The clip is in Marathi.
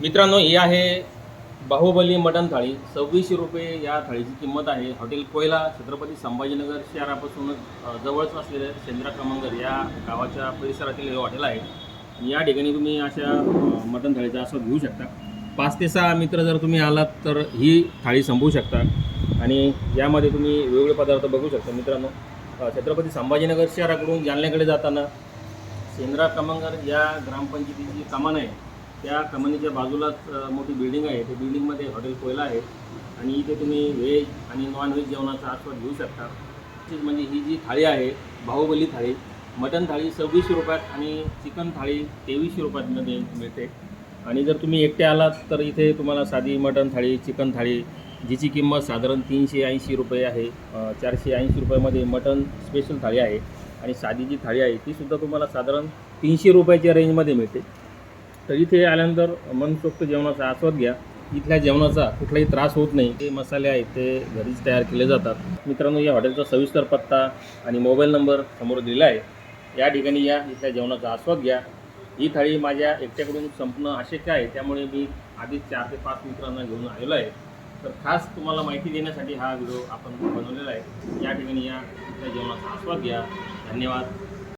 मित्रांनो ही आहे बाहुबली मटण थाळी. सव्वीसशे रुपये या थाळीची किंमत आहे. हॉटेल कोयला छत्रपती संभाजीनगर शहरापासून जवळच असलेल्या सेंद्रा क्रमांकर या गावाच्या परिसरातील हे हॉटेल आहे. या ठिकाणी तुम्ही अशा मटण थाळीचा आस्वाद घेऊ शकता. पाच ते सहा मित्र जर तुम्ही आलात तर ही थाळी संपवू शकता. आणि यामध्ये तुम्ही वेगवेगळे पदार्थ बघू शकता मित्रांनो. छत्रपती संभाजीनगर शहराकडून जालन्याकडे जाताना सेंद्रा क्रमांकर या ग्रामपंचायतीची कमान आहे. त्या कमानीच्या बाजूलाच मोठी बिल्डिंग आहे. त्या बिल्डिंगमध्ये हॉटेल कोयला आहे. आणि इथे तुम्ही व्हेज आणि नॉन व्हेज जेवणाचा आस्वाद घेऊ शकता. तशीच म्हणजे ही जी थाळी आहे बाहुबली थाळी मटन थाळी सव्वीसशे रुपयात आणि चिकन थाळी तेवीसशे रुपयातमध्ये मिळते. आणि जर तुम्ही एकटे आलात तर इथे तुम्हाला साधी मटन थाळी चिकन थाळी जिची किंमत साधारण तीनशे ऐंशी रुपये आहे. चारशे ऐंशी रुपयामध्ये मटन स्पेशल थाळी आहे. आणि साधी जी थाळी आहे तीसुद्धा तुम्हाला साधारण तीनशे रुपयाच्या रेंजमध्ये मिळते. तर इथे आल्यानंतर मनसोक्त जेवणाचा आस्वाद घ्या. इथल्या जेवणाचा कुठलाही त्रास होत नाही. ते मसाले आहेत ते घरीच तयार केले जातात. मित्रांनो या हॉटेलचा सविस्तर पत्ता आणि मोबाईल नंबर समोर दिला आहे. या ठिकाणी या इथल्या जेवणाचा आस्वाद घ्या. ही थाळी माझ्या एकट्याकडून संपणं अशक्य आहे. त्यामुळे मी आधीच चार ते पाच मित्रांना घेऊन आलेलो आहे. तर खास तुम्हाला माहिती देण्यासाठी हा व्हिडिओ आपण बनवलेला आहे. या ठिकाणी या इथल्या जेवणाचा आस्वाद घ्या. धन्यवाद.